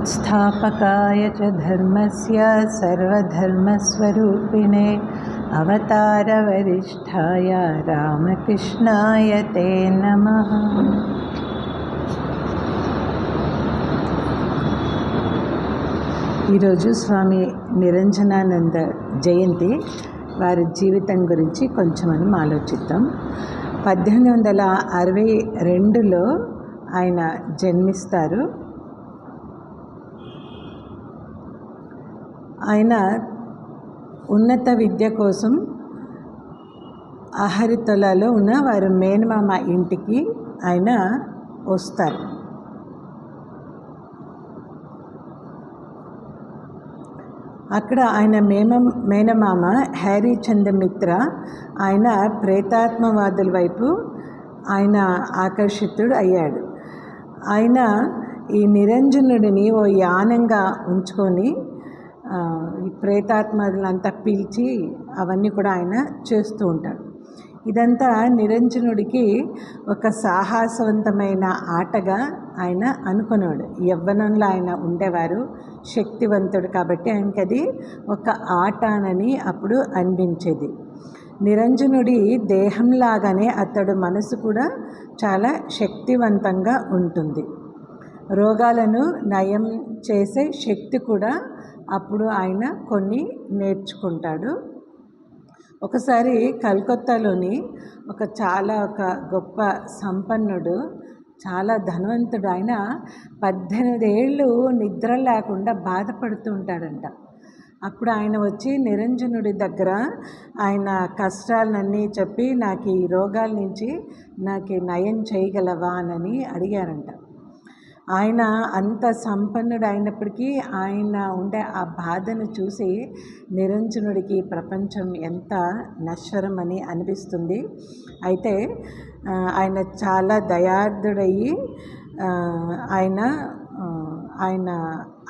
संस्थापकाय च धर्मस्य सर्वधर्मस्वरूपिणे अवतारवरिष्ठाय रामकृष्णाय ते नमः ఈరోజు స్వామి నిరంజనానంద జయంతి వారి జీవితం గురించి కొంచెం మనం ఆలోచిద్దాం పద్దెనిమిది వందల అరవై రెండులో ఆయన జన్మిస్తారు ఆయన ఉన్నత విద్య కోసం అహరితొలలో ఉన్న వారి మేనమామ ఇంటికి ఆయన వస్తారు. అక్కడ ఆయన మేమ మేనమామ హ్యారీ చంద్రమిత్ర ఆయన ప్రేతాత్మవాదుల వైపు ఆయన ఆకర్షితుడు అయ్యాడు. ఆయన ఈ నిరంజనుడిని ఓ యానంగా ఉంచుకొని ఈ ప్రేతాత్మలంతా పిలిచి అవన్నీ కూడా ఆయన చేస్తూ ఉంటాడు. ఇదంతా నిరంజనుడికి ఒక సాహసవంతమైన ఆటగా ఆయన అనుకున్నాడు యవ్వనంలో ఆయన ఉండేవారు శక్తివంతుడు కాబట్టి ఆయనకి అది ఒక ఆటనని అప్పుడు అనిపించేది. నిరంజనుడి దేహంలాగానే అతడు మనసు కూడా చాలా శక్తివంతంగా ఉంటుంది. రోగాలను నయం చేసే శక్తి కూడా అప్పుడు ఆయన కొన్ని నేర్చుకుంటాడు. ఒకసారి కల్కత్తాలోని ఒక చాలా ఒక గొప్ప సంపన్నుడు చాలా ధనవంతుడు ఆయన పద్దెనిమిది ఏళ్ళు నిద్ర లేకుండా బాధపడుతూ ఉంటాడంట. అప్పుడు ఆయన వచ్చి నిరంజనుడి దగ్గర ఆయన కష్టాలన్నీ చెప్పి నాకు ఈ రోగాల నుంచి నాకు నయం చేయగలవా? అని అడిగారంట. ఆయన అంత సంపన్నుడు అయినప్పటికీ ఆయన ఉండే ఆ బాధను చూసి నిరంజనుడికి ప్రపంచం ఎంత నశ్వరమని అనిపిస్తుంది. అయితే ఆయన చాలా దయార్థుడయ్యి ఆయన ఆయన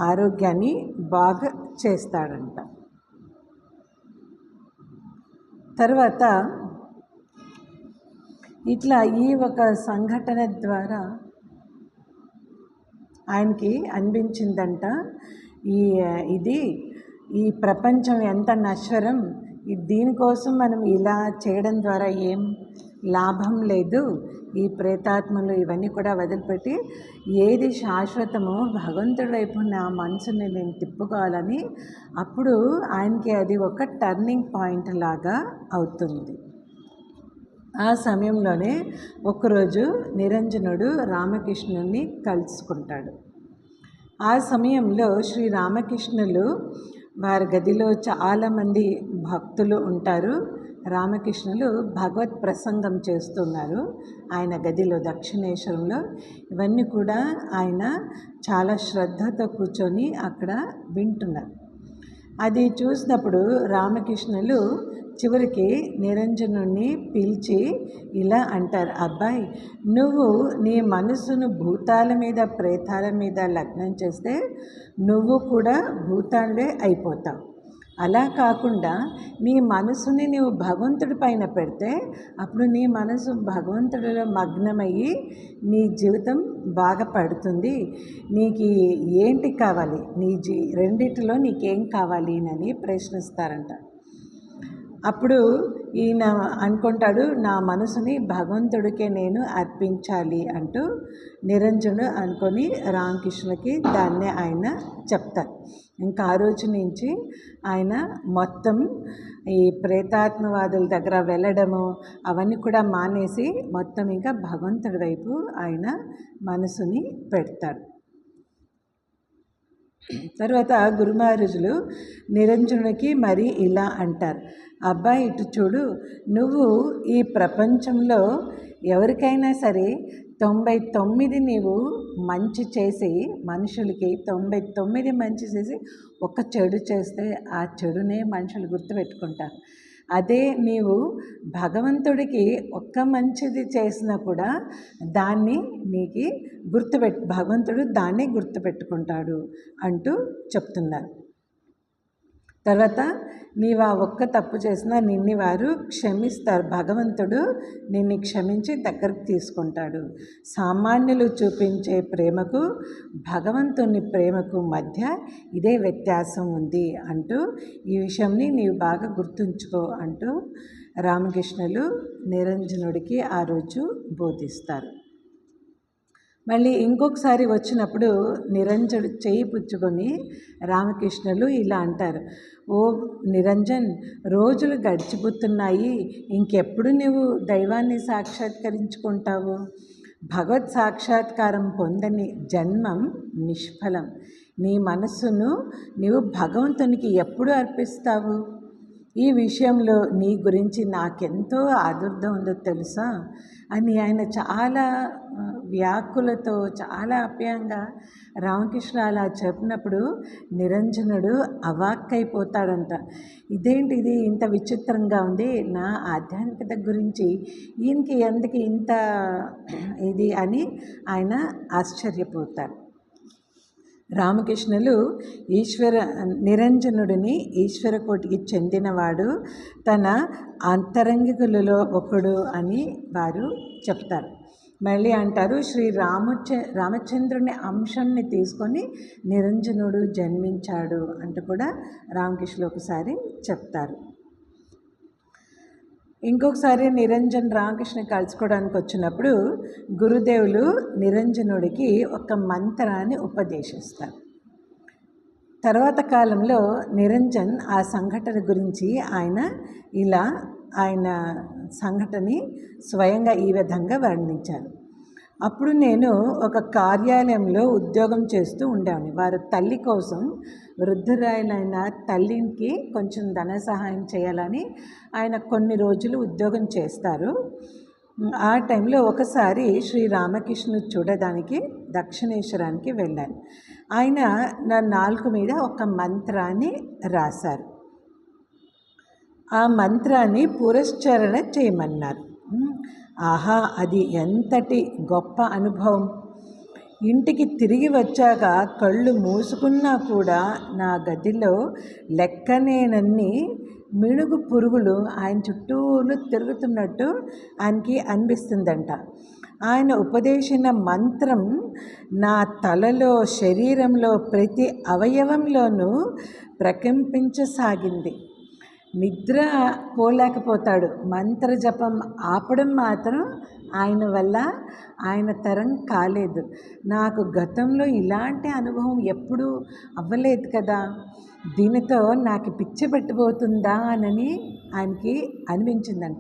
ఆరోగ్యాన్ని బాగా చేస్తాడంట. తర్వాత ఇట్లా ఈ ఒక సంఘటన ద్వారా ఆయనకి అనిపించిందంట ఈ ఇది ఈ ప్రపంచం ఎంత నశ్వరం దీనికోసం మనం ఇలా చేయడం ద్వారా ఏం లాభం లేదు ఈ ప్రేతాత్మలు ఇవన్నీ కూడా వదిలిపెట్టి ఏది శాశ్వతమో భగవంతుడి వైపు నా మనసుని నేను తిప్పుకోవాలని అప్పుడు ఆయనకి అది ఒక టర్నింగ్ పాయింట్ లాగా అవుతుంది. ఆ సమయంలోనే ఒకరోజు నిరంజనుడు రామకృష్ణుని కలుసుకుంటాడు. ఆ సమయంలో శ్రీ రామకృష్ణులు వారి గదిలో చాలామంది భక్తులు ఉంటారు. రామకృష్ణులు భగవత్ ప్రసంగం చేస్తున్నారు. ఆయన గదిలో దక్షిణేశ్వరంలో. ఇవన్నీ కూడా ఆయన చాలా శ్రద్ధతో కూర్చొని అక్కడ వింటున్నారు. అది చూసినప్పుడు రామకృష్ణులు చివరికి నిరంజనుణ్ణి పిలిచి ఇలా అంటారు అబ్బాయి నువ్వు నీ మనసును భూతాల మీద ప్రేతాల మీద లగ్నం చేస్తే నువ్వు కూడా భూతాలే అయిపోతావు. అలా కాకుండా నీ మనసుని నువ్వు భగవంతుడి పైన పెడితే అప్పుడు నీ మనసు భగవంతుడిలో మగ్నమయ్యి నీ జీవితం బాగా పడుతుంది. నీకు ఏంటి కావాలి? నీ జీ రెండిటిలో నీకేం కావాలి? అని ప్రశ్నిస్తారంట. అప్పుడు ఈయన అనుకుంటాడు నా మనసుని భగవంతుడికే నేను అర్పించాలి అంటూ నిరంజను అనుకొని రామకృష్ణకి దాన్నే ఆయన చెప్తారు. ఇంకా ఆ రోజు నుంచి ఆయన మొత్తం ఈ ప్రేతాత్మవాదుల దగ్గర వెళ్ళడము అవన్నీ కూడా మానేసి మొత్తం ఇంకా భగవంతుడి వైపు ఆయన మనసుని పెడతాడు. తర్వాత గురుమహారాజులు నిరంజనుడికి మరి ఇలా అంటారు అబ్బాయి ఇటు చూడు నువ్వు ఈ ప్రపంచంలో ఎవరికైనా సరే తొంభై తొమ్మిది నీవు మంచి చేసి మనుషులకి తొంభై తొమ్మిది మంచి చేసి ఒక చెడు చేస్తే ఆ చెడునే మనుషులు గుర్తుపెట్టుకుంటారు. అదే నీవు భగవంతుడికి ఒక్క మంచిది చేసినా కూడా దాన్ని నీకు గుర్తుపెట్ భగవంతుడు దాన్ని గుర్తుపెట్టుకుంటాడు అంటూ చెప్తున్నారు. తర్వాత నీవు ఆ ఒక్క తప్పు చేసినా నిన్ని వారు క్షమిస్తారు. భగవంతుడు నిన్ను క్షమించి దగ్గరకు తీసుకుంటాడు. సామాన్యులు చూపించే ప్రేమకు భగవంతుని ప్రేమకు మధ్య ఇదే వ్యత్యాసం ఉంది అంటూ ఈ విషయంని నీవు బాగా గుర్తుంచుకో అంటూ రామకృష్ణులు నిరంజనుడికి ఆ రోజు బోధిస్తారు. మళ్ళీ ఇంకొకసారి వచ్చినప్పుడు నిరంజనుడు చేయి పుచ్చుకొని రామకృష్ణులు ఇలా అంటారు ఓ నిరంజన్ రోజులు గడిచిపోతున్నాయి. ఇంకెప్పుడు నువ్వు దైవాన్ని సాక్షాత్కరించుకుంటావు? భగవత్ సాక్షాత్కారం పొందని జన్మం నిష్ఫలం. నీ మనస్సును నీవు భగవంతునికి ఎప్పుడు అర్పిస్తావు? ఈ విషయంలో నీ గురించి నాకెంతో ఆదుర్ద ఉందో తెలుసా? అని ఆయన చాలా వ్యాకులతో చాలా అప్యాయంగా రామకృష్ణ అలా చెప్పినప్పుడు నిరంజనుడు అవాక్కైపోతాడంట. ఇదేంటి ఇది? ఇంత విచిత్రంగా ఉంది. నా ఆధ్యాత్మికత గురించి ఈయనకి ఎందుకు ఇంత ఇది అని ఆయన ఆశ్చర్యపోతాడు. రామకృష్ణులు ఈశ్వర నిరంజనుడిని ఈశ్వర కోటికి చెందినవాడు. తన అంతరంగికులలో ఒకడు అని వారు చెప్తారు. మళ్ళీ అంటారు శ్రీ రామచ రామచంద్రుని అంశాన్ని తీసుకొని నిరంజనుడు జన్మించాడు అంటూ కూడా రామకృష్ణులు ఒకసారి చెప్తారు. ఇంకొకసారి నిరంజన్ రామకృష్ణ కలుసుకోవడానికి వచ్చినప్పుడు గురుదేవులు నిరంజనుడికి ఒక మంత్రాన్ని ఉపదేశిస్తారు. తర్వాత కాలంలో నిరంజన్ ఆ సంఘటన గురించి ఆయన ఇలా ఆయన సంఘటనని స్వయంగా ఈ విధంగా వర్ణించారు. అప్పుడు నేను ఒక కార్యాలయంలో ఉద్యోగం చేస్తూ ఉండేవాడిని. వారి తల్లి కోసం వృద్ధురాయలైన తల్లికి కొంచెం ధన సహాయం చేయాలని ఆయన కొన్ని రోజులు ఉద్యోగం చేస్తారు. ఆ టైంలో ఒకసారి శ్రీ రామకృష్ణుని చూడడానికి దక్షిణేశ్వరానికి వెళ్ళాను. ఆయన నా నాలుగు మీద ఒక మంత్రాన్ని రాశారు. ఆ మంత్రాన్ని పురస్చరణ చేయమన్నారు. ఆహా అది ఎంతటి గొప్ప అనుభవం. ఇంటికి తిరిగి వచ్చాక కళ్ళు మూసుకున్నా కూడా నా గదిలో లెక్కనేనన్ని మిణుగు పురుగులు ఆయన చుట్టూను తిరుగుతున్నట్టు ఆయనకి అనిపిస్తుందంట. ఆయన ఉపదేశించిన మంత్రం నా తలలో శరీరంలో ప్రతి అవయవంలోనూ ప్రకంపించసాగింది. నిద్ర పోలేకపోతాడు. మంత్ర జపం ఆపడం మాత్రం ఆయన వల్ల ఆయన తరం కాలేదు. నాకు గతంలో ఇలాంటి అనుభవం ఎప్పుడూ అవ్వలేదు కదా. దీనితో నాకు పిచ్చి పెట్టబోతుందా అని ఆయనకి అనిపించిందంట.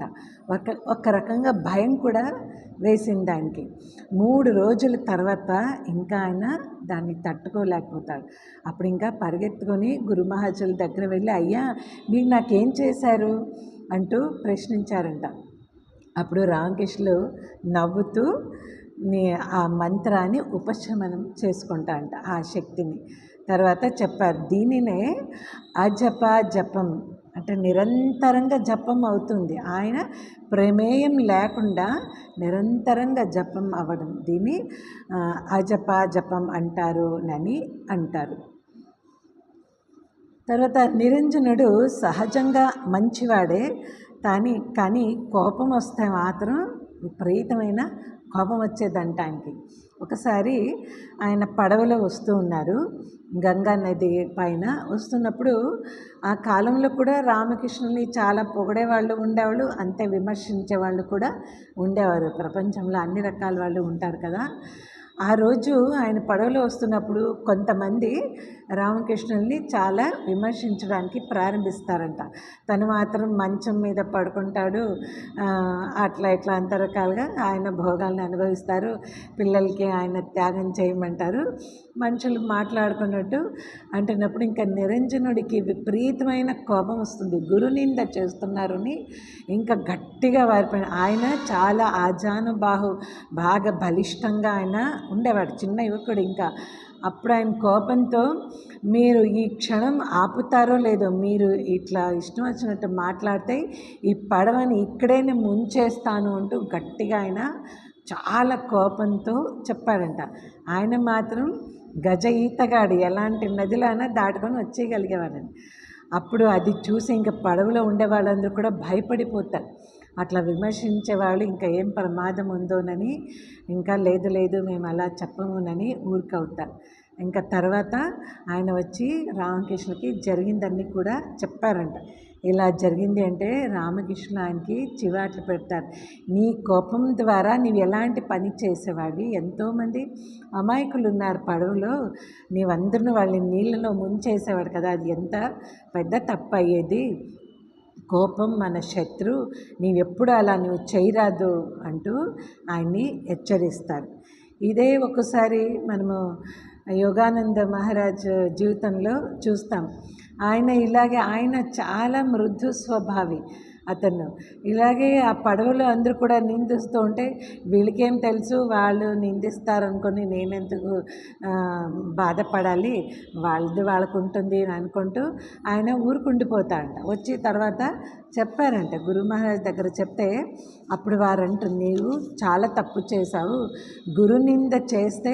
ఒక ఒక రకంగా భయం కూడా వేసింది దానికి. మూడు రోజుల తర్వాత ఇంకా ఆయన దాన్ని తట్టుకోలేకపోతాడు. అప్పుడు ఇంకా పరిగెత్తుకొని గురు మహాజుల దగ్గర వెళ్ళి అయ్యా మీరు నాకేం చేశారు? అంటూ ప్రశ్నించారంట. అప్పుడు రామకృష్ణులు నవ్వుతూ నీ ఆ మంత్రాన్ని ఉపశమనం చేసుకుంటా అంట ఆ శక్తిని. తర్వాత చెప్పారు దీనినే అజప జపం అంటే నిరంతరంగా జపం అవుతుంది. ఆయన ప్రమేయం లేకుండా నిరంతరంగా జపం అవ్వడం. దీన్ని అజప జపం అంటారు అని అంటారు. తర్వాత నిరంజనుడు సహజంగా మంచివాడే కానీ కానీ కోపం వస్తే మాత్రం విపరీతమైన కోపం వచ్చేదంటానికి ఒకసారి ఆయన పడవలో వస్తూ ఉన్నారు. గంగా నది పైన వస్తున్నప్పుడు ఆ కాలంలో కూడా రామకృష్ణుని చాలా పొగిడేవాళ్ళు ఉండేవాళ్ళు అంతే విమర్శించే వాళ్ళు కూడా ఉండేవారు. ప్రపంచంలో అన్ని రకాల వాళ్ళు ఉంటారు కదా. ఆ రోజు ఆయన పడవలో వస్తున్నప్పుడు కొంతమంది రామకృష్ణుల్ని చాలా విమర్శించడానికి ప్రారంభిస్తారంట. తను మాత్రం మంచం మీద పడుకుంటాడు. అట్లా ఇట్లా అంత రకాలుగా ఆయన భోగాల్ని అనుభవిస్తారు. పిల్లలకి ఆయన త్యాగం చేయమంటారు. మనుషులు మాట్లాడుకున్నట్టు అంటున్నప్పుడు ఇంకా నిరంజనుడికి విపరీతమైన కోపం వస్తుంది. గురునింద చేస్తున్నారు అని ఇంకా గట్టిగా వారిపోయిన ఆయన చాలా ఆజానుబాహు బాగా బలిష్టంగా ఆయన ఉండేవాడు. చిన్న యువకుడు ఇంకా. అప్పుడు ఆయన కోపంతో మీరు ఈ క్షణం ఆపుతారో లేదో మీరు ఇట్లా ఇష్టం వచ్చినట్టు మాట్లాడితే ఈ పడవని ఇక్కడేనే ముంచేస్తాను అంటూ గట్టిగా ఆయన చాలా కోపంతో చెప్పాడంట. ఆయన మాత్రం గజ ఈతగాడు ఎలాంటి నదిలో అయినా దాటుకొని వచ్చేయగలిగేవాడని అప్పుడు అది చూసి ఇంకా పడవలో ఉండే వాళ్ళందరూ కూడా భయపడిపోతారు. అట్లా విమర్శించే వాళ్ళు ఇంకా ఏం ప్రమాదం ఉందోనని ఇంకా లేదు లేదు మేము అలా చెప్పమునని ఊరికవుతారు. ఇంకా తర్వాత ఆయన వచ్చి రామకృష్ణకి జరిగిందన్నీ కూడా చెప్పారంట. ఇలా జరిగింది అంటే రామకృష్ణ ఆయనకి చివాట్లు పెడతారు. నీ కోపం ద్వారా నీవు ఎలాంటి పని చేసేవాడివి? ఎంతోమంది అమాయకులు ఉన్నారు పడవలో. నీవందరిని వాళ్ళని నీళ్ళలో ముంచేసేవాడు కదా. అది ఎంత పెద్ద తప్పు అయ్యేది కోపం మన శత్రు. నీవెప్పుడు అలా నువ్వు చేయరాదు అంటూ ఆయన్ని హెచ్చరిస్తారు. ఇదే ఒకసారి మనము యోగానంద మహారాజ్ జీవితంలో చూస్తాం. ఆయన ఇలాగే ఆయన చాలా మృదు స్వభావి. అతను. ఇలాగే ఆ పడవలో అందరూ కూడా నిందిస్తూ ఉంటే వీళ్ళకేం తెలుసు? వాళ్ళు నిందిస్తారనుకొని నేనెందుకు బాధపడాలి? వాళ్ళది వాళ్ళకు ఉంటుంది అని అనుకుంటూ ఆయన ఊరుకుండిపోతాడంట. వచ్చి తర్వాత చెప్పారంట గురు మహారాజ్ దగ్గర చెప్తే అప్పుడు వారంట నీవు చాలా తప్పు చేశావు. గురు నింద చేస్తే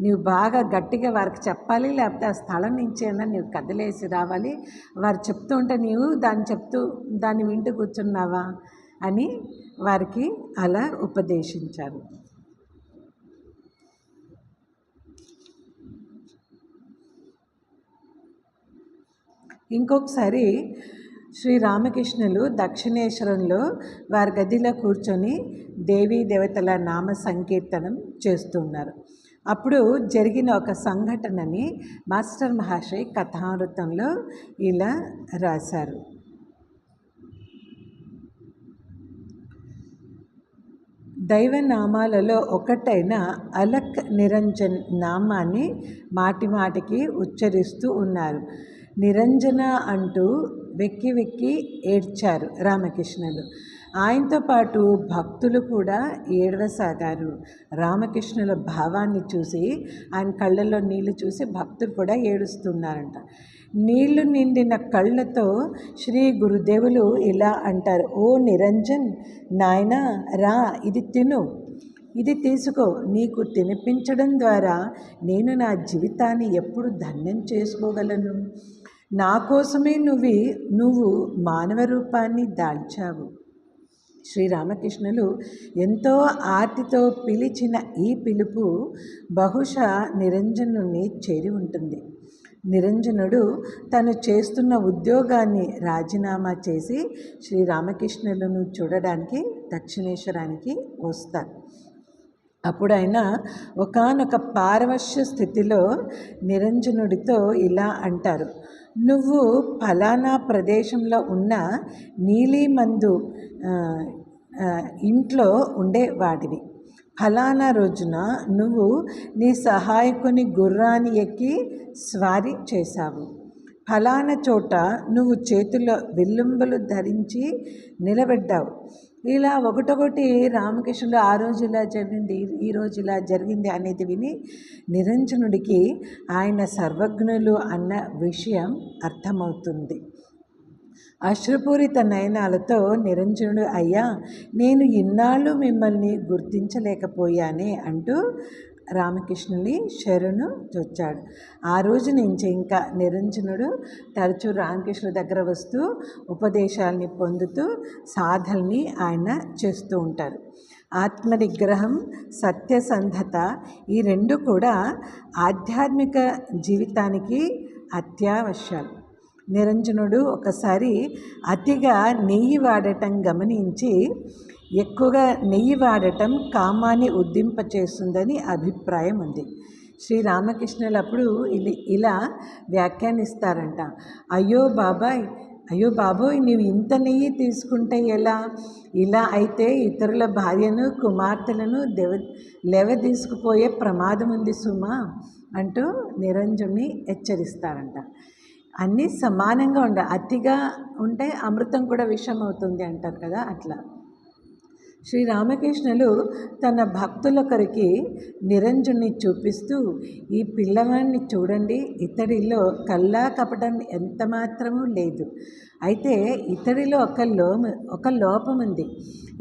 నీవు బాగా గట్టిగా వారికి చెప్పాలి లేకపోతే ఆ స్థలం నుంచి అయినా నీవు కదిలేసి రావాలి. వారు చెప్తూ ఉంటే నీవు దాన్ని చెప్తూ దాన్ని వింటూ కూర్చున్నావా అని వారికి అలా ఉపదేశించారు. ఇంకొకసారి శ్రీ రామకృష్ణులు దక్షిణేశ్వరంలో వారి గదిలో కూర్చొని దేవీ దేవతల నామ సంకీర్తనం చేస్తున్నారు. అప్పుడు జరిగిన ఒక సంఘటనని మాస్టర్ మహాశయ్ కథామృతంలో ఇలా రాశారు. దైవనామాలలో ఒకటైన అలక్ నిరంజన్ నామాన్ని మాటి మాటికి ఉచ్చరిస్తూ ఉన్నారు. నిరంజన అంటూ వెక్కి వెక్కి ఏడ్చారు రామకృష్ణులు. ఆయనతో పాటు భక్తులు కూడా ఏడవసాగారు. రామకృష్ణుల భావాన్ని చూసి ఆయన కళ్ళల్లో నీళ్ళు చూసి భక్తులు కూడా ఏడుస్తున్నారంట. నీళ్ళు నిండిన కళ్ళతో శ్రీ గురుదేవులు ఇలా అంటారు. ఓ నిరంజన్ నాయన రా ఇది తిను. ఇది తీసుకో. నీకు తినిపించడం ద్వారా నేను నా జీవితాన్ని ఎప్పుడు ధన్యం చేసుకోగలను. నా కోసమే నువ్వు నువ్వు మానవ రూపాన్ని దాల్చావు శ్రీరామకృష్ణులు ఎంతో ఆర్తితో పిలిచిన ఈ పిలుపు బహుశా నిరంజనుని చేరి ఉంటుంది. నిరంజనుడు తను చేస్తున్న ఉద్యోగాన్ని రాజీనామా చేసి శ్రీరామకృష్ణులను చూడడానికి దక్షిణేశ్వరానికి వస్తారు. అప్పుడు ఆయన ఒకానొక పారవశ్య స్థితిలో నిరంజనుడితో ఇలా అంటారు నువ్వు ఫలానా ప్రదేశంలో ఉన్న నీలిమందు ఇంట్లో ఉండేవాడివి ఫలానా రోజున నువ్వు నీ సహాయకుని గుర్రాన్ని ఎక్కి స్వారీ చేశావు. ఫలానా చోట నువ్వు చేతుల్లో విల్లుంబలు ధరించి నిలబడ్డావు. ఇలా ఒకటొకటి రామకృష్ణుడు ఆ రోజు ఇలా జరిగింది ఈ రోజు ఇలా జరిగింది అనేది విని నిరంజనుడికి ఆయన సర్వజ్ఞులు అన్న విషయం అర్థమవుతుంది. అశ్రుపూరిత నయనాలతో నిరంజనుడు అయ్యా నేను ఇన్నాళ్ళు మిమ్మల్ని గుర్తించలేకపోయానే అంటూ రామకృష్ణుని శరణు చొచ్చాడు ఆ రోజు నుంచి ఇంకా నిరంజనుడు తరచూ రామకృష్ణుడి దగ్గర వస్తూ ఉపదేశాల్ని పొందుతూ సాధల్ని ఆయన చేస్తూ ఉంటారు. ఆత్మనిగ్రహం సత్యసంధత ఈ రెండు కూడా ఆధ్యాత్మిక జీవితానికి అత్యావశ్యాలు. నిరంజనుడు ఒకసారి అతిగా నెయ్యి వాడటం గమనించి ఎక్కువగా నెయ్యి వాడటం కామాన్ని ఉద్దింపచేస్తుందని అభిప్రాయం ఉంది. శ్రీరామకృష్ణులు అప్పుడు ఇలా వ్యాఖ్యానిస్తారంట. అయ్యో బాబాయ్ అయ్యో బాబోయ్ నీవు ఇంత నెయ్యి తీసుకుంటే ఎలా? ఇలా అయితే ఇతరుల భార్యను కుమార్తెలను దెవ లెవ తీసుకుపోయే ప్రమాదం ఉంది సుమా అంటూ నిరంజుని హెచ్చరిస్తారంట. అన్నీ సమానంగా ఉండాలి అతిగా ఉంటే అమృతం కూడా విషం అవుతుంది అంటారు కదా అట్లా. శ్రీరామకృష్ణులు తన భక్తులొకరికి నిరంజుని చూపిస్తూ ఈ పిల్లవాడిని చూడండి ఇతడిలో కల్లా కపటం ఎంత మాత్రమూ లేదు. అయితే ఇతడిలో ఒక లోమ ఒక లోపం ఉంది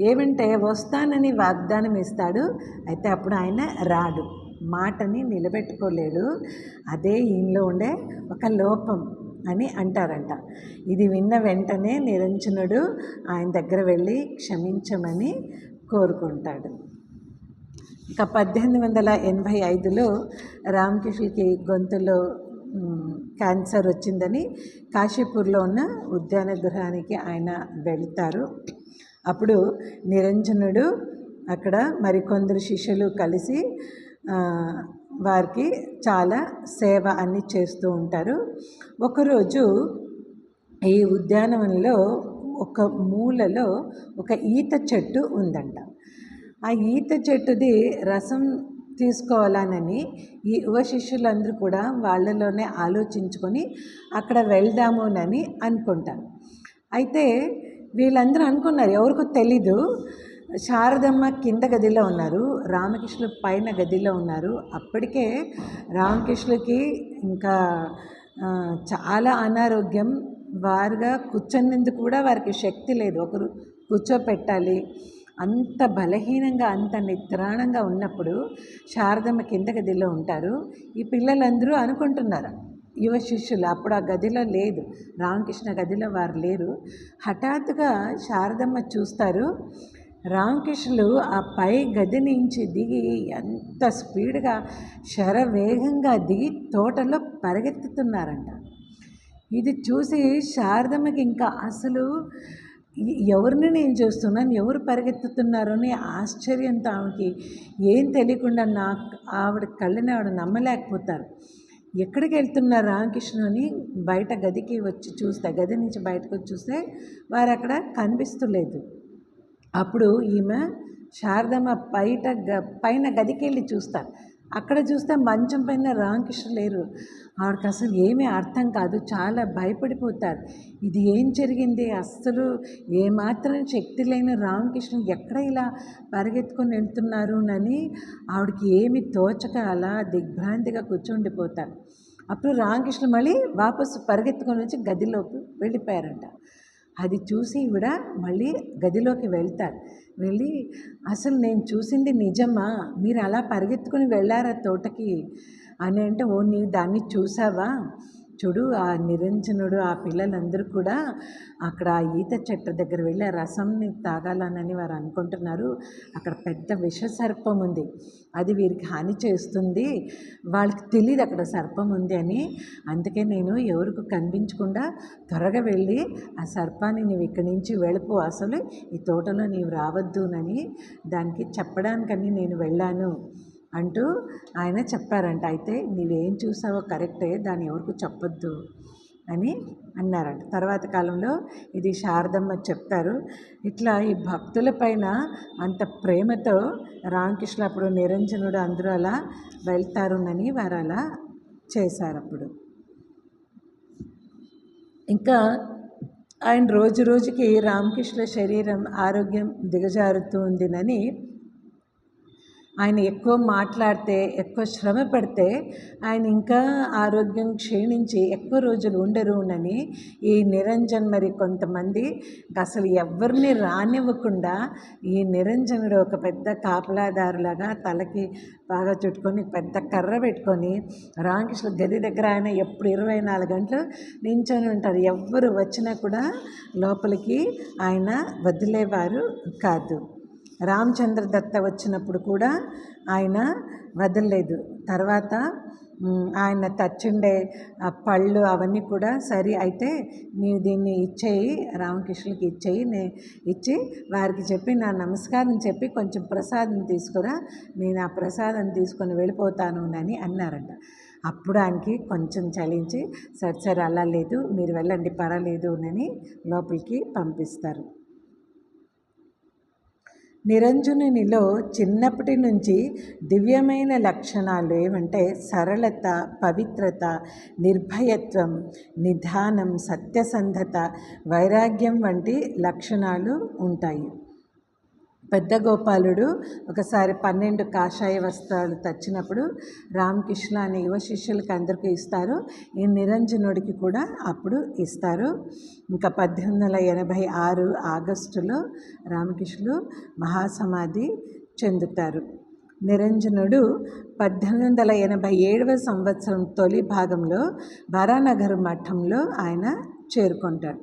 ఏమంటే వస్తానని వాగ్దానం ఇస్తాడు అయితే అప్పుడు ఆయన రాడు. మాటని నిలబెట్టుకోలేడు. అదే ఈయనలో ఉండే ఒక లోపం. అని అంటారంట. ఇది విన్న వెంటనే నిరంజనుడు ఆయన దగ్గర వెళ్ళి క్షమించమని కోరుకుంటాడు. ఇక పద్దెనిమిది వందల ఎనభై ఐదులో రామకృష్ణకి గొంతులో క్యాన్సర్ వచ్చిందని కాశీపూర్లో ఉన్న ఉద్యాన గృహానికి ఆయన వెళ్తారు. అప్పుడు నిరంజనుడు అక్కడ మరికొందరు శిష్యులు కలిసి వారికి చాలా సేవ అన్ని చేస్తూ ఉంటారు. ఒకరోజు ఈ ఉద్యానవనంలో ఒక మూలలో ఒక ఈత చెట్టు ఉందంట. ఆ ఈత చెట్టుది రసం తీసుకోవాలనని ఈ యువ శిష్యులందరూ కూడా వాళ్ళలోనే ఆలోచించుకొని అక్కడ వెళ్దామునని అనుకుంటారు. అయితే వీళ్ళందరూ అనుకున్నారు ఎవరికో తెలీదు శారదమ్మ కింద గదిలో ఉన్నారు రామకృష్ణులు పైన గదిలో ఉన్నారు. అప్పటికే రామకృష్ణులకి ఇంకా చాలా అనారోగ్యం. వారుగా కూర్చున్నందుకు కూడా వారికి శక్తి లేదు. ఒకరు కూర్చోపెట్టాలి. అంత బలహీనంగా అంత నిద్రాణంగా ఉన్నప్పుడు శారదమ్మ కింద గదిలో ఉంటారు. ఈ పిల్లలందరూ అనుకుంటున్నారు యువ శిష్యులు అప్పుడు ఆ గదిలో లేదు. రామకృష్ణ గదిలో వారు లేరు. హఠాత్తుగా శారదమ్మ చూస్తారు రామకృష్ణులు ఆ పై గది నుంచి దిగి ఎంత స్పీడ్గా శరవేగంగా దిగి తోటలో పరిగెత్తుతున్నారంట. ఇది చూసి శారదమ్మకి ఇంకా అసలు ఎవరిని నేను చూస్తున్నాను? ఎవరు పరిగెత్తుతున్నారు? అని ఆశ్చర్యంతో ఆమెకి ఏం తెలియకుండా నా ఆవిడ కళ్ళని ఆవిడ నమ్మలేకపోతారు. ఎక్కడికి వెళ్తున్నారు రామకృష్ణ అని బయట గదికి వచ్చి చూస్తే గది నుంచి బయటకు వచ్చి చూస్తే వారు అక్కడ కనిపిస్తలేదు. అప్పుడు ఈమె శారదమ్మ బయట గ పైన గదికి వెళ్ళి చూస్తారు అక్కడ చూస్తే మంచం పైన రామకృష్ణ లేరు. ఆవిడకి అసలు ఏమీ అర్థం కాదు. చాలా భయపడిపోతారు. ఇది ఏం జరిగింది? అస్సలు ఏమాత్రం శక్తి లేని రామకృష్ణ ఎక్కడ ఇలా పరిగెత్తుకొని వెళ్తున్నారు అని ఆవిడకి ఏమి తోచక అలా దిగ్భ్రాంతిగా కూర్చుండిపోతారు. అప్పుడు రామకృష్ణ మళ్ళీ వాపసు పరిగెత్తుకొని వచ్చి గదిలోకి వెళ్ళిపోయారంట. అది చూసి ఈవిడ మళ్ళీ గదిలోకి వెళ్తారు. వెళ్ళి అసలు నేను చూసింది నిజమా? మీరు అలా పరిగెత్తుకుని వెళ్ళారా తోటకి? అని అంటే ఓ నీవు దాన్ని చూసావా? చూడు ఆ నిరంజనుడు ఆ పిల్లలందరూ కూడా అక్కడ ఆ ఈత చెట్టు దగ్గర వెళ్ళి ఆ రసంని తాగాలనని వారు అనుకుంటున్నారు. అక్కడ పెద్ద విష సర్పం ఉంది. అది వీరికి హాని చేస్తుంది. వాళ్ళకి తెలియదు అక్కడ సర్పం ఉంది అని. అందుకే నేను ఎవరికి కనిపించకుండా త్వరగా వెళ్ళి ఆ సర్పాన్ని నీవు ఇక్కడి నుంచి వెళ్ళిపో. అసలు ఈ తోటలో నీవు రావద్దునని దానికి చెప్పడానికని నేను వెళ్ళాను. అంటూ ఆయన చెప్పారంట అయితే నీవేం చూసావో కరెక్టే దాన్ని ఎవరికి చెప్పొద్దు అని అన్నారంట. తర్వాత కాలంలో ఇది శారదమ్మ చెప్తారు ఇట్లా ఈ భక్తుల పైన అంత ప్రేమతో రామకృష్ణ అప్పుడు నిరంజనుడు అందరూ అలా వెళ్తారునని వారు అలా చేశారు అప్పుడు ఇంకా ఆయన రోజు రోజుకి రామకృష్ణ శరీరం ఆరోగ్యం దిగజారుతూ ఉందినని ఆయన ఎక్కువ మాట్లాడితే ఎక్కువ శ్రమ పడితే ఆయన ఇంకా ఆరోగ్యం క్షీణించి ఎక్కువ రోజులు ఉండరు అని ఈ నిరంజన్ మరి కొంతమంది అసలు ఎవరిని రానివ్వకుండా ఈ నిరంజనుడు ఒక పెద్ద కాపలాదారులాగా తలకి బాగా చుట్టుకొని పెద్ద కర్ర పెట్టుకొని రామకృష్ణ గది దగ్గర ఆయన ఎప్పుడు ఇరవై నాలుగు గంటలు నించొని ఉంటారు. ఎవ్వరు వచ్చినా కూడా లోపలికి ఆయన వదిలేవారు కాదు. రామచంద్ర దత్త వచ్చినప్పుడు కూడా ఆయన వదలలేదు. తర్వాత ఆయన తచ్చుండే ఆ పళ్ళు అవన్నీ కూడా సరే అయితే నీవు దీన్ని ఇచ్చేయి రామకృష్ణులకి ఇచ్చేయి నే ఇచ్చి వారికి చెప్పి నా నమస్కారం చెప్పి కొంచెం ప్రసాదం తీసుకురా నేను ఆ ప్రసాదం తీసుకొని వెళ్ళిపోతాను అని అన్నారంట. అప్పుడు ఆయనకి కొంచెం చలించి సరే సరే అలా లేదు మీరు వెళ్ళండి పర్వాలేదు అని లోపలికి పంపిస్తారు. నిరంజనునిలో చిన్నప్పటి నుంచి దివ్యమైన లక్షణాలు ఏమంటే సరళత పవిత్రత నిర్భయత్వం నిధానం సత్యసంధత వైరాగ్యం వంటి లక్షణాలు ఉంటాయి. పెద్ద గోపాలుడు ఒకసారి పన్నెండు కాషాయ వస్త్రాలు తెచ్చినప్పుడు రామకృష్ణ అనే యువ శిష్యులకి అందరికీ ఇస్తారు. ఈ నిరంజనుడికి కూడా అప్పుడు ఇస్తారు. ఇంకా పద్దెనిమిది వందల ఎనభై ఆరు ఆగస్టులో రామకృష్ణులు మహాసమాధి చెందుతారు. నిరంజనుడు పద్దెనిమిది వందల ఎనభై ఏడవ సంవత్సరం తొలి భాగంలో బారానగర్ మఠంలో ఆయన చేరుకుంటాడు.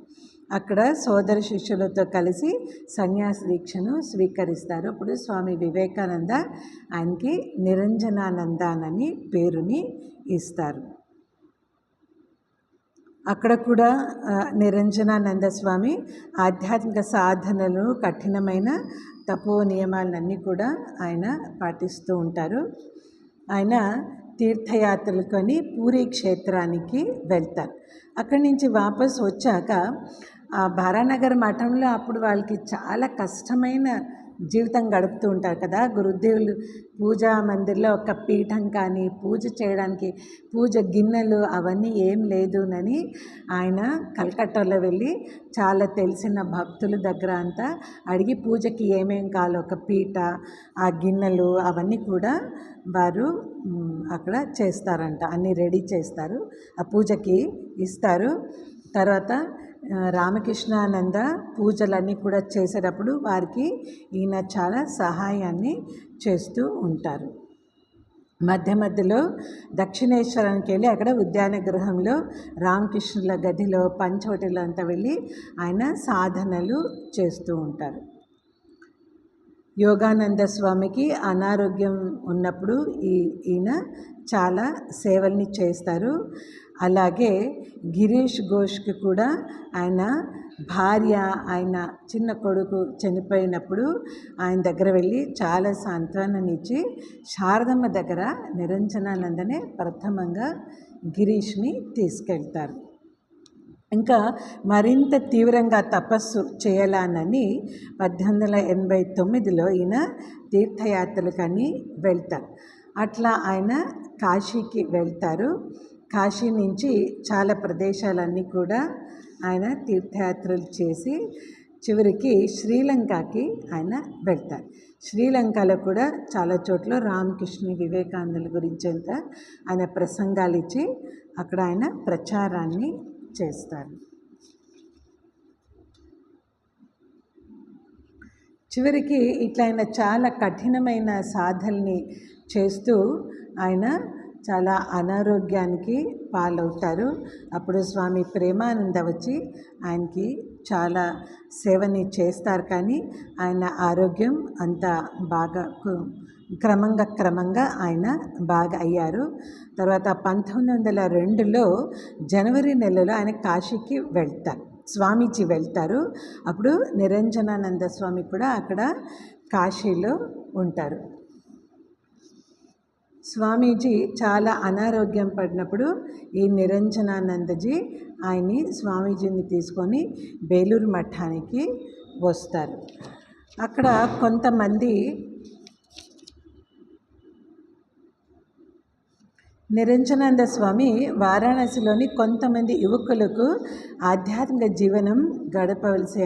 అక్కడ సోదర శిష్యులతో కలిసి సన్యాస దీక్షను స్వీకరిస్తారు. అప్పుడు స్వామి వివేకానంద ఆయనకి నిరంజనానందానని పేరుని ఇస్తారు. అక్కడ కూడా నిరంజనానంద స్వామి ఆధ్యాత్మిక సాధనలు కఠినమైన తపో నియమాలన్నీ కూడా ఆయన పాటిస్తూ ఉంటారు. ఆయన తీర్థయాత్రలకొని పూరీ క్షేత్రానికి వెళ్తారు. అక్కడి నుంచి వాపస్ వచ్చాక ఆ భారానగర్ మఠంలో అప్పుడు వాళ్ళకి చాలా కష్టమైన జీవితం గడుపుతూ ఉంటారు కదా. గురుదేవులు పూజా మందిర్లో ఒక పీఠం కానీ పూజ చేయడానికి పూజ గిన్నెలు అవన్నీ ఏం లేదునని ఆయన కలకట్టాలో వెళ్ళి చాలా తెలిసిన భక్తుల దగ్గర అంతా అడిగి పూజకి ఏమేం కావాలో ఒక పీట ఆ గిన్నెలు అవన్నీ కూడా వారు అక్కడ చేస్తారంట. అన్నీ రెడీ చేస్తారు. ఆ పూజకి ఇస్తారు. తర్వాత రామకృష్ణానంద పూజలన్నీ కూడా చేసేటప్పుడు వారికి ఈయన చాలా సహాయాన్ని చేస్తూ ఉంటారు. మధ్య మధ్యలో దక్షిణేశ్వరానికి వెళ్ళి అక్కడ ఉద్యాన గృహంలో రామకృష్ణుల గదిలో పంచవటిలో అంతా వెళ్ళి ఆయన సాధనలు చేస్తూ ఉంటారు. యోగానంద స్వామికి అనారోగ్యం ఉన్నప్పుడు ఈ ఈయన చాలా సేవల్ని చేస్తారు. అలాగే గిరీష్ ఘోష్కి కూడా ఆయన భార్య ఆయన చిన్న కొడుకు చనిపోయినప్పుడు ఆయన దగ్గర వెళ్ళి చాలా సాంత్వననిచ్చి శారదమ్మ దగ్గర నిరంజనానందనే ప్రథమంగా గిరీష్ని తీసుకెళ్తారు. ఇంకా మరింత తీవ్రంగా తపస్సు చేయాలనని పద్దెనిమిది వందల ఎనభై తొమ్మిదిలో ఈయన తీర్థయాత్రలకని వెళ్తారు. అట్లా ఆయన కాశీకి వెళ్తారు. కాశీ నుంచి చాలా ప్రదేశాలన్నీ కూడా ఆయన తీర్థయాత్రలు చేసి చివరికి శ్రీలంకకి ఆయన వెళ్తారు. శ్రీలంకలో కూడా చాలా చోట్ల రామకృష్ణ వివేకానందుల గురించి అంతా ఆయన ప్రసంగాలు ఇచ్చి అక్కడ ఆయన ప్రచారాన్ని చేస్తారు. చివరికి ఇట్లా ఆయన చాలా కఠినమైన సాధనని చేస్తూ ఆయన చాలా అనారోగ్యానికి పాలవుతారు. అప్పుడు స్వామి ప్రేమానంద వచ్చి ఆయనకి చాలా సేవని చేస్తారు కానీ ఆయన ఆరోగ్యం అంత బాగా క్రమంగా క్రమంగా ఆయన బాగా అయ్యారు. తర్వాత పంతొమ్మిది వందల రెండులో జనవరి నెలలో ఆయన కాశీకి వెళ్తారు స్వామీజీ వెళ్తారు. అప్పుడు నిరంజనానంద స్వామి కూడా అక్కడ కాశీలో ఉంటారు. స్వామీజీ చాలా అనారోగ్యం పడినప్పుడు ఈ నిరంజనానందజీ ఆయన్ని స్వామీజీని తీసుకొని బేలూరు మఠానికి వస్తారు. అక్కడ కొంతమంది నిరంజనానంద స్వామి వారాణసిలోని కొంతమంది యువకులకు ఆధ్యాత్మిక జీవనం గడపవలసి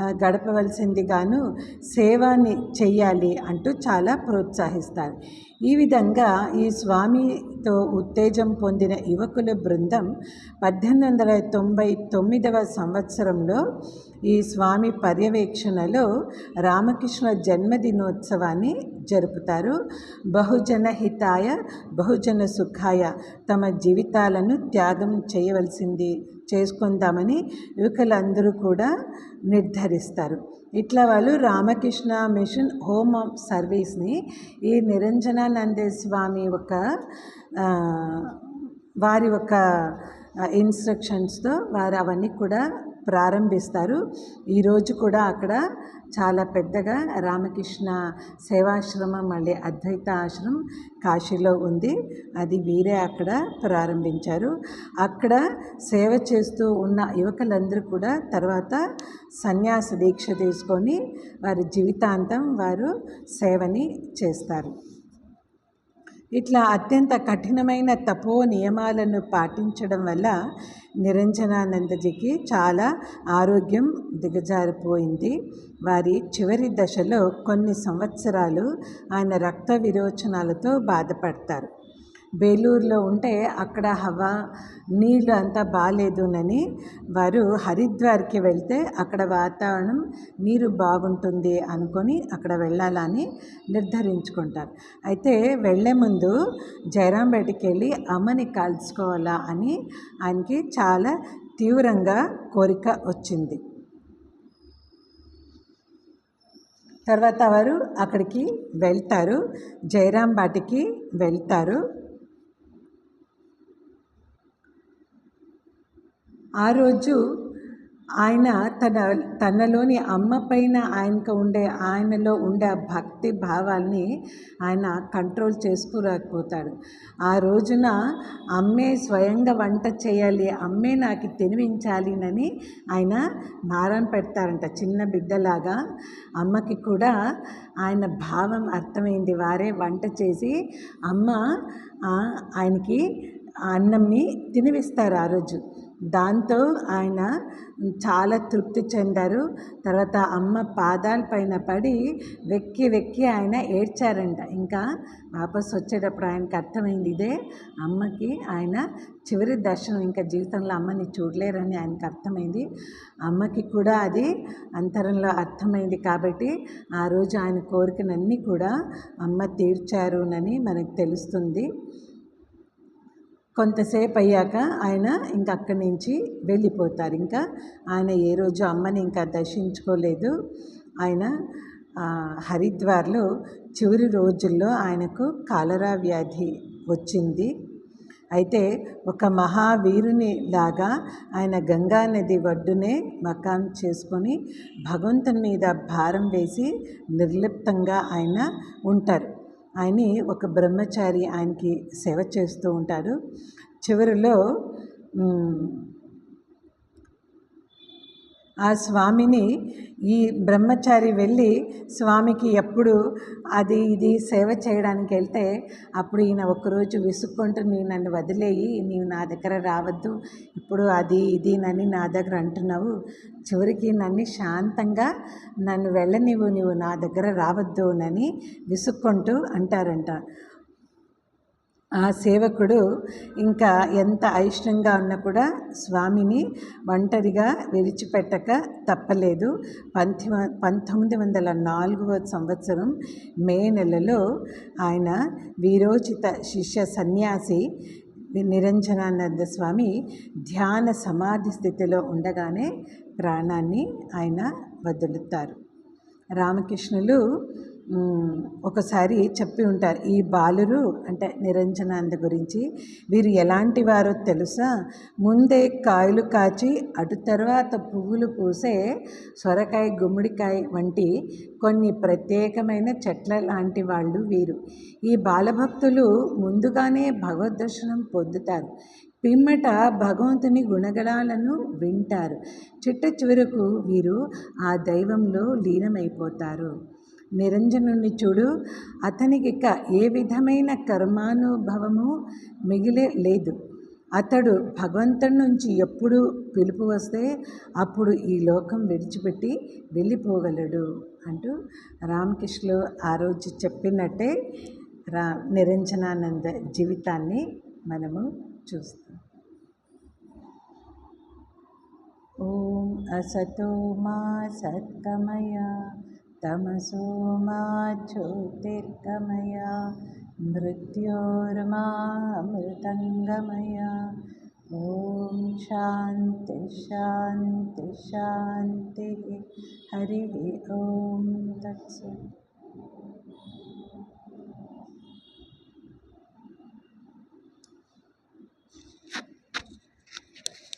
గడపవలసిందిగాను సేవాన్ని చెయ్యాలి అంటూ చాలా ప్రోత్సహిస్తారు. ఈ విధంగా ఈ స్వామితో ఉత్తేజం పొందిన యువకుల బృందం పద్దెనిమిది వందల తొంభై తొమ్మిదవ సంవత్సరంలో ఈ స్వామి పర్యవేక్షణలో రామకృష్ణ జన్మదినోత్సవాన్ని జరుపుతారు. బహుజన హితాయ బహుజన సుఖాయ తమ జీవితాలను త్యాగం చేయవలసింది చేసుకుందామని యువకులందరూ కూడా నిర్ధారిస్తారు. ఇట్లా వాళ్ళు రామకృష్ణ మిషన్ హోమ్ ఆఫ్ సర్వీస్ని ఈ నిరంజనానందే స్వామి ఒక వారి ఒక ఇన్స్ట్రక్షన్స్తో వారు అవన్నీ కూడా ప్రారంభిస్తారు. ఈరోజు కూడా అక్కడ చాలా పెద్దగా రామకృష్ణ సేవాశ్రమం మళ్ళీ అద్వైత ఆశ్రమం కాశీలో ఉంది. అది వీరే అక్కడ ప్రారంభించారు. అక్కడ సేవ చేస్తూ ఉన్న యువకులందరూ కూడా తర్వాత సన్యాస దీక్ష తీసుకొని వారి జీవితాంతం వారు సేవని చేస్తారు. ఇట్లా అత్యంత కఠినమైన తపో నియమాలను పాటించడం వల్ల నిరంజనానందజీకి చాలా ఆరోగ్యం దిగజారిపోయింది. వారి చివరి దశలో కొన్ని సంవత్సరాలు ఆయన రక్త విరోచనాలతో బాధపడతారు. బేలూరులో ఉంటే అక్కడ హవా నీళ్ళు అంతా బాగాలేదునని వారు హరిద్వార్కి వెళ్తే అక్కడ వాతావరణం నీరు బాగుంటుంది అనుకొని అక్కడ వెళ్ళాలని నిర్ధారించుకుంటారు. అయితే వెళ్ళే ముందు జయరాం వెళ్ళి అమ్మని కలుసుకోవాలా అని ఆయనకి చాలా తీవ్రంగా కోరిక వచ్చింది. తర్వాత వారు అక్కడికి వెళ్తారు జయరాం బాటికి వెళ్తారు. ఆ రోజు ఆయన తన తనలోని అమ్మ పైన ఆయనకు ఉండే ఆయనలో ఉండే ఆ భక్తి భావాల్ని ఆయన కంట్రోల్ చేసుకోలేకపోతాడు. ఆ రోజున అమ్మే స్వయంగా వంట చేయాలి అమ్మే నాకు తినిపించాలినని ఆయన భారం పెడతారంట. చిన్న బిడ్డలాగా అమ్మకి కూడా ఆయన భావం అర్థమైంది. వారే వంట చేసి అమ్మ ఆయనకి అన్నంని తినివిస్తారు ఆ రోజు. దాంతో ఆయన చాలా తృప్తి చెందారు. తర్వాత అమ్మ పాదాల పైన పడి వెక్కి వెక్కి ఆయన ఏడ్చారంట. ఇంకా వాపస్ వచ్చేటప్పుడు ఆయనకి అర్థమైంది ఇదే. అమ్మకి ఆయన చివరి దర్శనం ఇంకా జీవితంలో అమ్మని చూడలేరని ఆయనకు అర్థమైంది. అమ్మకి కూడా అది అంతరంలో అర్థమైంది కాబట్టి ఆ రోజు ఆయన కోరికనన్నీ కూడా అమ్మ తీర్చారునని మనకు తెలుస్తుంది. కొంతసేపు అయ్యాక ఆయన ఇంకా అక్కడి నుంచి వెళ్ళిపోతారు. ఇంకా ఆయన ఏ రోజు అమ్మని ఇంకా దర్శించుకోలేదు. ఆయన హరిద్వార్లో చివరి రోజుల్లో ఆయనకు కాలరా వ్యాధి వచ్చింది. అయితే ఒక మహావీరుని లాగా ఆయన గంగా నది ఒడ్డునే మకాం చేసుకొని భగవంతుని మీద భారం వేసి నిర్లిప్తంగా ఆయన ఉంటారు. ఆయన ఒక బ్రహ్మచారి ఆయనకి సేవ చేస్తూ ఉంటాడు. చివరిలో ఆ స్వామిని ఈ బ్రహ్మచారి వెళ్ళి స్వామికి ఎప్పుడు అది ఇది సేవ చేయడానికి వెళ్తే అప్పుడు ఈయన ఒకరోజు విసుక్కుంటూ నేను నన్ను వదిలేయి నీవు నా దగ్గర రావద్దు. ఇప్పుడు అది ఇది నని నా దగ్గర అంటున్నావు. చివరికి నన్ను శాంతంగా నన్ను వెళ్ళనివ్వు నువ్వు నా దగ్గర రావద్దు అని విసుక్కుంటూ అంటారంట. ఆ సేవకుడు ఇంకా ఎంత అయిష్టంగా ఉన్నా కూడా స్వామిని ఒంటరిగా విడిచిపెట్టక తప్పలేదు. పంతి పంతొమ్మిది వందల నాలుగవ సంవత్సరం మే నెలలో ఆయన వీరోచిత శిష్య సన్యాసి నిరంజనానంద స్వామి ధ్యాన సమాధి స్థితిలో ఉండగానే ప్రాణాన్ని ఆయన వదులుతారు. రామకృష్ణులు ఒకసారి చెప్పి ఉంటారు ఈ బాలురు అంటే నిరంజనానంద గురించి. వీరు ఎలాంటి వారో తెలుసా? ముందే కాయలు కాచి అటు తర్వాత పువ్వులు పూసే సొరకాయ గుమ్మడికాయ వంటి కొన్ని ప్రత్యేకమైన చెట్ల లాంటి వాళ్ళు వీరు. ఈ బాలభక్తులు ముందుగానే భగవద్ దర్శనం పొందుతారు. పిమ్మట భగవంతుని గుణగణాలను వింటారు. చిట్ట చివరకు వీరు ఆ దైవంలో లీనమైపోతారు. నిరంజనుని చూడు. అతనికి ఇక ఏ విధమైన కర్మానుభవము మిగిలే లేదు. అతడు భగవంతుడి నుంచి ఎప్పుడు పిలుపు వస్తే అప్పుడు ఈ లోకం విడిచిపెట్టి వెళ్ళిపోగలడు అంటూ రామకృష్ణులు ఆ రోజు చెప్పినట్టే రా నిరంజనానంద జీవితాన్ని మనము చూస్తాం. ఓం అసతో మా సత్కమయ तमसो तमसोमाज्योतिर्दमया मृत्योर्मामृतङ्गमया। ॐ शान्ति शान्ति शान्तिः। हरिः ॐ तत्सु